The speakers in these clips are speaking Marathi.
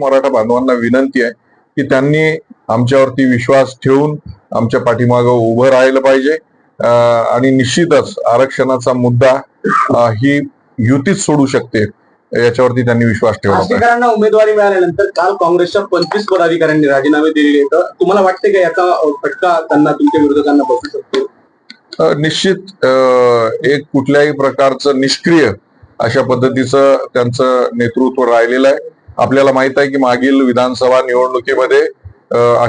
मराठा बांधवांना विनंती आहे की त्यांनी आमच्यावरती विश्वास ठेवून आमच्या पाठीमागं उभं राहिलं पाहिजे. आणि निश्चितच आरक्षणाचा मुद्दा ही युतीच सोडू शकते याच्यावरती त्यांनी विश्वास ठेवला उमेदवारी मिळाल्यानंतर काल काँग्रेसच्या पंचवीस पदाधिकाऱ्यांनी राजीनामे दिलेले आहेत. तर तुम्हाला वाटते का याचा फटका त्यांना तुमच्या विरोधकांना बसू शकतो? निश्चित एक कुठल्याही प्रकारचं निष्क्रिय अशा पद्धतीचं त्यांचं नेतृत्व राहिलेलं आहे. आपल्याला माहीत आहे की मागील विधानसभा निवडणुकीमध्ये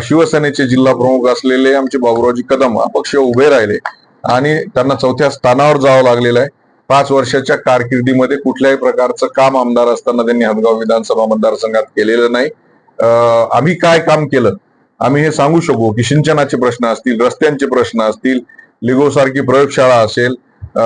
शिवसेनेचे जिल्हा प्रमुख असलेले आमचे बाबुरावजी कदम अपक्ष उभे राहिले आणि त्यांना चौथ्या स्थानावर जावं लागलेलं आहे. पाच वर्षाच्या कारकिर्दीमध्ये कुठल्याही प्रकारचं काम आमदार असताना त्यांनी हदगाव विधानसभा मतदारसंघात केलेलं नाही. आम्ही काय काम केलं? आम्ही हे सांगू शकू की सिंचनाचे प्रश्न असतील रस्त्यांचे प्रश्न असतील लिगो सारखी प्रयोगशाळा असेल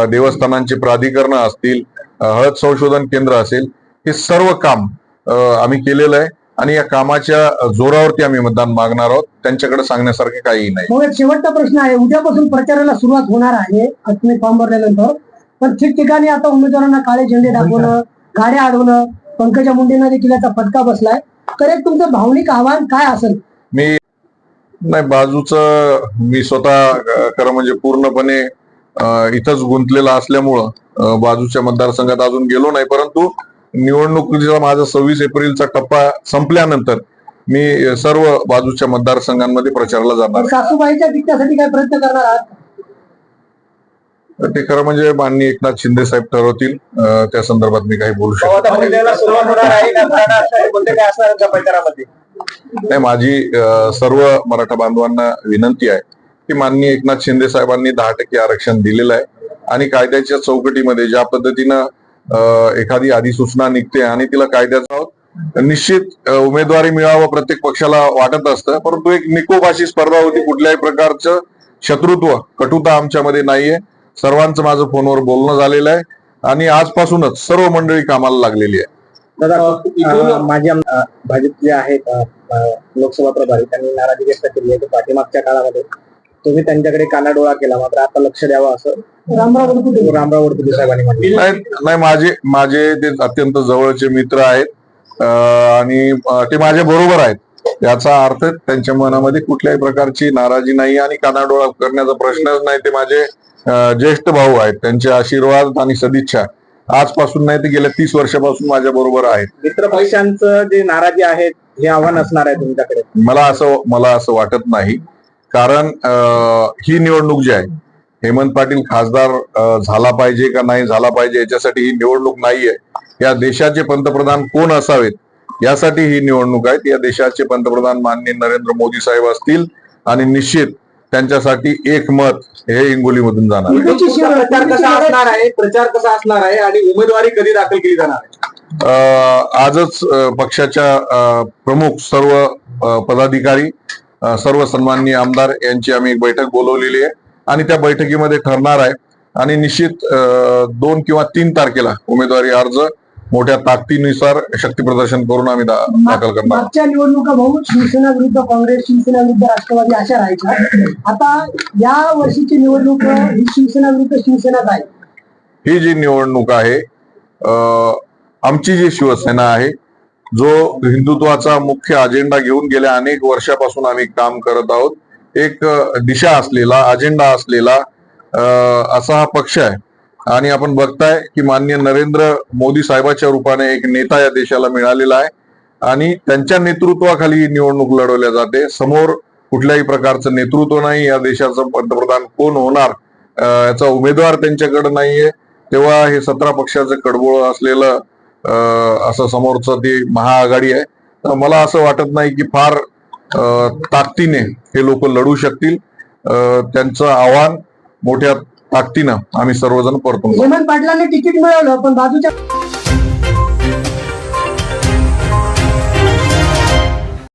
देवस्थानांचे प्राधिकरण असतील हळद संशोधन केंद्र असेल हे सर्व काम आम्ही केलेलं आहे. आणि या कामाच्या जोरावरती आम्ही मतदान मागणार आहोत. त्यांच्याकडे सांगण्यासारखे काहीही नाही. शेवटचा प्रश्न आहे. उद्यापासून प्रचाराला सुरुवात होणार आहे तुम्ही फॉर्म भरल्यानंतर. पण ठिकठिकाणी आता उमेदवारांना काळे झेंडे दाखवणं गाड्या अडवणं पंकजा मुंडेंना देखील याचा फटका बसलाय. तर एक तुमचं भावनिक आव्हान काय असेल? मी नाही बाजूचं मी स्वतः खरं म्हणजे पूर्णपणे इथंच गुंतलेला असल्यामुळं बाजूच्या मतदारसंघात अजून गेलो नाही परंतु निवडणुकीचा माझा सव्वीस एप्रिलचा टप्पा संपल्यानंतर मी सर्व बाजूच्या मतदारसंघांमध्ये प्रचाराला जाणार. आहे. सासूबाईच्या टिकण्यासाठी काय प्रयत्न करणार आहात? ते खरं म्हणजे माननीय एकनाथ शिंदे साहेब ठरवतील. त्या संदर्भात मी काही बोलू शकतो नाही माझी सर्व मराठा बांधवांना विनंती आहे की माननीय एकनाथ शिंदे साहेबांनी दहा टक्के आरक्षण दिलेलं आहे आणि कायद्याच्या चौकटीमध्ये ज्या पद्धतीनं एखादी अधिसूचना निघते आणि तिला कायद्याचा निश्चित उमेदवारी मिळावं प्रत्येक पक्षाला वाटत असतं परंतु एक निकोपाशी स्पर्धा होती कुठल्याही प्रकारचं शत्रुत्व कटुता आमच्यामध्ये नाहीये. सर्वांचं माझं फोनवर बोलणं झालेलं आहे आणि आजपासूनच सर्व मंडळी कामाला लागलेली आहे. दादा माझे भाजप जे आहेत लोकसभा प्रभारी त्यांनी नाराजी व्यक्त केली आहे. की पाठीमागच्या काळामध्ये तुम्ही त्यांच्याकडे कानाडोळा केला मात्र आता लक्ष द्यावं असं रामराव रामराव साहेबांनी म्हटलं. नाही नाही माझे माझे ते अत्यंत जवळचे मित्र आहेत. आणि ते माझ्या बरोबर आहेत. याचा अर्थ त्यांच्या मनामध्ये कुठल्याही प्रकारची नाराजी नाही आणि कानाडोळा करण्याचा प्रश्नच नाही. ते माझे ज्येष्ठ भाऊ आहेत. त्यांचे आशीर्वाद आणि सदिच्छा. आजपासून नाही ते गेल्या तीस वर्षापासून माझ्या बरोबर आहेत. मित्र पक्षांचं जे नाराजी आहे हे आव्हान असणार आहे तुमच्याकडे? मला असं मला असं वाटत नाही. कारण अं, ही निवडणूक जी आहे हेमंत पाटील खासदार अं, झाला पाहिजे का नाही झाला पाहिजे याच्यासाठी ही निवडणूक नाहीये. या देशाचे पंतप्रधान कोण असावेत यासाठी ही निवडणूक आहे. या देशाचे पंतप्रधान माननीय नरेंद्र मोदी साहेब असतील आणि निश्चित त्यांच्यासाठी एक मत हे हिंगोलीमधून जाणार. आहे. प्रचार कसा असणार आहे? प्रचार कसा असणार आहे? आणि उमेदवारी कधी दाखल केली जाणार आहे? अ, आजच अ, पक्षाच्या अ, प्रमुख सर्व अ, पदाधिकारी अ, सर्व सन्माननीय आमदार यांची आम्ही एक बैठक बोलवलेली आहे. आणि त्या बैठकीमध्ये ठरणार आहे. आणि निश्चित अ, दोन किंवा तीन तारखेला उमेदवारी अर्ज मोठ्या ताकदीनुसार शक्ती प्रदर्शन करून आम्ही दाखल करणार. मागच्या निवडणुका भाऊ शिवसेना विरुद्ध काँग्रेस शिवसेना विरुद्ध राष्ट्रवादी अशा राहायच्या. आता या वर्षीची निवडणूक ही शिवसेना विरुद्ध शिवसेनाच आहे. ही जी निवडणूक आहे आमची जी शिवसेना आहे जो हिंदुत्वाचा मुख्य अजेंडा घेऊन गेल्या अनेक वर्षापासून आम्ही काम करत आहोत एक दिशा असलेला अजेंडा असलेला असा हा पक्ष आहे. आणि आपण बघताय की माननीय नरेंद्र मोदी साहेबाच्या रूपाने एक नेता या देशाला मिळालेला आहे. आणि त्यांच्या नेतृत्वाखाली निवडणूक लढवल्या जाते. समोर कुठल्याही प्रकारचं नेतृत्व नाही या देशाचं पंतप्रधान कोण होणार याचा उमेदवार त्यांच्याकडे नाहीये. तेव्हा हे सतरा पक्षाचं कडबोळ असलेलं असं समोरचं ती महाआघाडी आहे. तर मला असं वाटत नाही की फार ताकदीने हे लोक लढू शकतील. त्यांचं आव्हान मोठ्या ताकदीनं आम्ही सर्वजण परतून हेमंत पाटलांनी तिकीट मिळवलं पण बाजूच्या